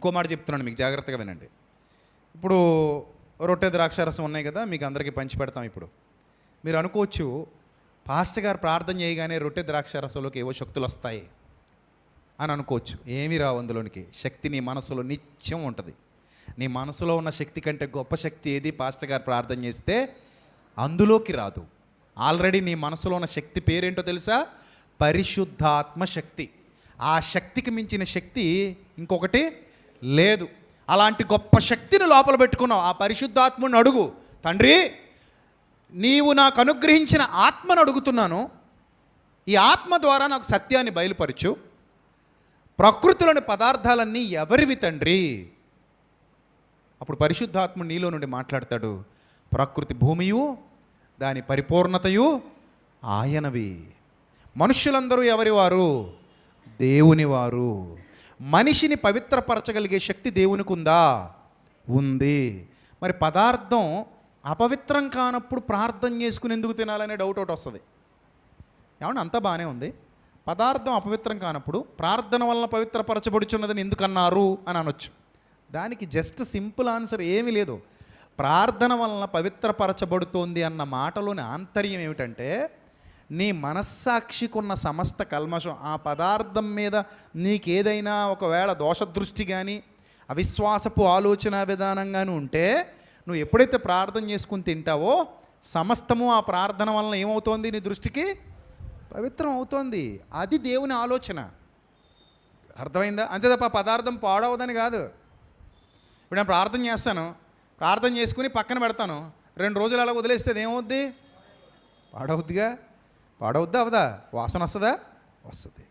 ఇంకో మాట చెప్తున్నాను మీకు జాగ్రత్తగా వినండి. ఇప్పుడు రొట్టె ద్రాక్షారసం ఉన్నాయి కదా మీకు అందరికీ పంచి పెడతాం ఇప్పుడు. మీరు అనుకోవచ్చు పాస్టర్ గారు ప్రార్థన చేయగానే రొట్టె ద్రాక్షారసంలోకి ఏవో శక్తులు వస్తాయి అని అనుకోవచ్చు. ఏమి రావు అందులోనికి. శక్తి నీ మనసులో నిత్యం ఉంటుంది. నీ మనసులో ఉన్న శక్తి కంటే గొప్ప శక్తి ఏది? పాస్టర్ గారు ప్రార్థన చేస్తే అందులోకి రాదు. ఆల్రెడీ నీ మనసులో ఉన్న శక్తి పేరేంటో తెలుసా? పరిశుద్ధాత్మ శక్తి. ఆ శక్తికి మించిన శక్తి ఇంకొకటి లేదు. అలాంటి గొప్ప శక్తిని లోపల పెట్టుకున్నావు. ఆ పరిశుద్ధాత్మను అడుగు. తండ్రి నీవు నాకు అనుగ్రహించిన ఆత్మను అడుగుతున్నాను. ఈ ఆత్మ ద్వారా నాకు సత్యాన్ని బయలుపరచు. ప్రకృతిలోని పదార్థాలన్నీ ఎవరివి తండ్రి? అప్పుడు పరిశుద్ధాత్మ నీలో నుండి మాట్లాడతాడు. ప్రకృతి భూమియు దాని పరిపూర్ణతయు ఆయనవి. మనుష్యులందరూ ఎవరి వారు దేవుని వారు మనిషిని పవిత్రపరచగలిగే శక్తి దేవునికి ఉందా. ఉంది మరి పదార్థం అపవిత్రం కానప్పుడు ప్రార్థన చేసుకుని ఎందుకు తినాలనే డౌట్ ఒకటి వస్తుంది. ఏమన్నా అంతా బాగానే ఉంది. పదార్థం అపవిత్రం కానప్పుడు ప్రార్థన వలన పవిత్రపరచబడుచున్నదని ఎందుకన్నారు అని అనొచ్చు. దానికి జస్ట్ సింపుల్ ఆన్సర్ ఏమీ లేదు. ప్రార్థన వలన పవిత్రపరచబడుతోంది అన్న మాటలోని ఆంతర్యం ఏమిటంటే నీ మనస్సాక్షికున్న సమస్త కల్మషం ఆ పదార్థం మీద నీకేదైనా ఒకవేళ దోషదృష్టి కానీ అవిశ్వాసపు ఆలోచన విధానం కానీ ఉంటే నువ్వు ఎప్పుడైతే ప్రార్థన చేసుకుని తింటావో సమస్తము ఆ ప్రార్థన వలన ఏమవుతోంది నీ దృష్టికి? పవిత్రం అవుతోంది. అది దేవుని ఆలోచన. అర్థమైందా? అంతే తప్ప పదార్థం పాడవదని కాదు. ఇప్పుడు నేను ప్రార్థన చేస్తాను. ప్రార్థన చేసుకుని పక్కన పెడతాను. రెండు రోజులు అలా వదిలేస్తే ఏమవుద్ది? పాడవుద్దిగా? పాడవద్దా అవదా? వాసన వస్తుందా? వస్తుంది.